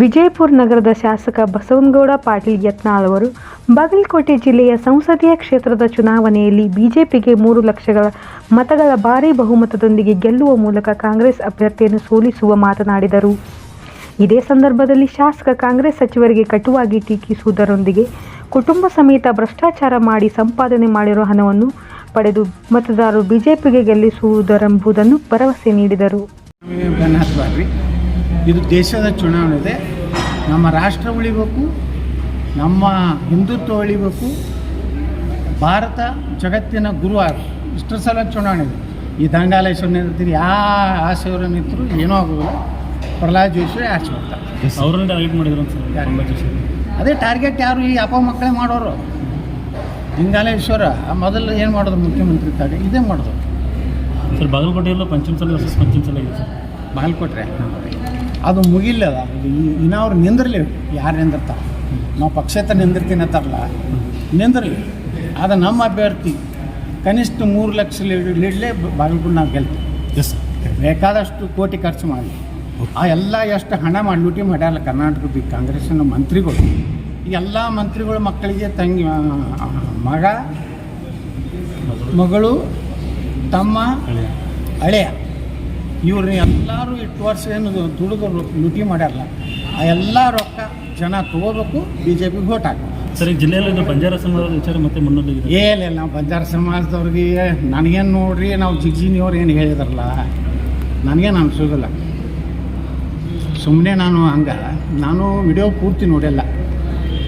ವಿಜಯಪುರ ನಗರದ ಶಾಸಕ ಬಸವನಗೌಡ ಪಾಟೀಲ್ ಯತ್ನಾಳ್ ಅವರು ಬಾಗಲಕೋಟೆ ಜಿಲ್ಲೆಯ ಸಂಸದೀಯ ಕ್ಷೇತ್ರದ ಚುನಾವಣೆಯಲ್ಲಿ ಬಿಜೆಪಿಗೆ ಮೂರು ಲಕ್ಷಗಳ ಮತಗಳ ಭಾರೀ ಬಹುಮತದೊಂದಿಗೆ ಗೆಲ್ಲುವ ಮೂಲಕ ಕಾಂಗ್ರೆಸ್ ಅಭ್ಯರ್ಥಿಯನ್ನು ಸೋಲಿಸುವ ಮಾತನಾಡಿದರು. ಇದೇ ಸಂದರ್ಭದಲ್ಲಿ ಶಾಸಕ ಕಾಂಗ್ರೆಸ್ ಸಚಿವರಿಗೆ ಕಟುವಾಗಿ ಟೀಕಿಸುವುದರೊಂದಿಗೆ ಕುಟುಂಬ ಸಮೇತ ಭ್ರಷ್ಟಾಚಾರ ಮಾಡಿ ಸಂಪಾದನೆ ಮಾಡಿರುವ ಹಣವನ್ನು ಪಡೆದು ಮತದಾರರು ಬಿಜೆಪಿಗೆ ಗೆಲ್ಲಿಸುವುದರೆಂಬುದನ್ನು ಭರವಸೆ ನೀಡಿದರು. ಇದು ದೇಶದ ಚುನಾವಣೆ ಇದೆ ನಮ್ಮ ರಾಷ್ಟ್ರ ಉಳಿಬೇಕು ನಮ್ಮ ಹಿಂದುತ್ವ ಉಳಿಬೇಕು. ಭಾರತ ಜಗತ್ತಿನ ಗುರು ಆಗಿ ಇಷ್ಟರ ಸಲ ಚುನಾವಣೆ ಇದೆ. ಈ ದಂಗಾಲೇಶ್ವರ ನಿಂತಿರಿ ಯಾ ಆಸೆಯವರ ನಿಂತರು ಏನೂ ಆಗೋದಿಲ್ಲ. ಪ್ರಹ್ಲಾದ್ ಜೋಶಿ ಆಚೆ ಹೋಗ್ತಾರೆ. ಅವ್ರನ್ನ ಟಾರ್ಗೆಟ್ ಮಾಡಿದ್ರು ಸರ್ ಯಾರು? ಅದೇ ಟಾರ್ಗೆಟ್ ಯಾರು? ಈ ಅಪ್ಪ ಮಕ್ಕಳೇ ಮಾಡೋರು. ಲಿಂಗಾಲೇಶ್ವರ ಮೊದಲು ಏನು ಮಾಡೋದು ಮುಖ್ಯಮಂತ್ರಿ ತಾಗ ಇದೇ ಮಾಡೋದು ಸರ್ ಬಾಗಲಕೋಟೆಯಲ್ಲೂ ಪಂಚಮ ಸಲ ವರ್ಸಸ್ ಪಂಚಮ ಸಲ ಇದೆ ಸರ್ ಅದು ಮುಗಿಲ್ಲದ ಇನ್ನು ಅವ್ರು ನಿಂದಿರಲಿ ಯಾರು ನಿಂದಿರ್ತಾರೆ. ನಾವು ಪಕ್ಷೇತರ ನಿಂದಿರ್ತೀನಿ ಅಂತಾರಲ್ಲ ನಿಂದಿರಲಿ. ಅದು ನಮ್ಮ ಅಭ್ಯರ್ಥಿ ಕನಿಷ್ಠ ಮೂರು ಲಕ್ಷ ಲೀಡ್ಲೇ ಬಾಗಲಕೋಟೆ ನಾವು ಗೆಲ್ತೀವಿ ಎಸ್ ಬೇಕಾದಷ್ಟು ಕೋಟಿ ಖರ್ಚು ಮಾಡಿ. ಆ ಎಲ್ಲ ಎಷ್ಟು ಹಣ ಮಾಡಿ ಲೂಟಿ ಮಾಡ್ಯಾರಲ್ಲ ಕರ್ನಾಟಕದ ಕಾಂಗ್ರೆಸ್ನ ಕಾಂಗ್ರೆಸ್ಸಿನ ಮಂತ್ರಿಗಳು. ಈ ಎಲ್ಲ ಮಂತ್ರಿಗಳು ಮಕ್ಕಳಿಗೆ ತಂಗಿ ಮಗ ಮಗಳು ತಮ್ಮ ಹಳೆಯ. ಇವ್ರನ್ನ ಎಲ್ಲರೂ ಇಟ್ಟು ವರ್ಷ ಏನು ದುಡಿದು ಲೂಟಿ ಮಾಡ್ಯಾರಲ್ಲ ಆ ಎಲ್ಲ ರೊಕ್ಕ ಜನ ತಗೋಬೇಕು ಬಿ ಜೆ ಪಿಗೆ ಓಟ್ ಹಾಕಬೇಕು. ಸರ್ ಈ ಜಿಲ್ಲೆಯಲ್ಲಿ ಬಂಜಾರ ಸಮಾಜದ ವಿಚಾರ ಮತ್ತೆ ಮುನ್ನೆಲೆಗಿದೆ ಏನಿಲ್ಲ ನಾವು ಬಂಜಾರ ಸಮಾಜದವ್ರಿಗೆ ನನಗೇನು ನೋಡ್ರಿ ನಾವು ಜಿಗ್ಜಿನಿಯವ್ರು ಏನು ಹೇಳಿದಾರಲ್ಲ ನನಗೇನು ಅನ್ಸೋದಿಲ್ಲ. ಸುಮ್ಮನೆ ನಾನು ಹಂಗ ನಾನು ವಿಡಿಯೋ ಪೂರ್ತಿ ನೋಡಿಲ್ಲ.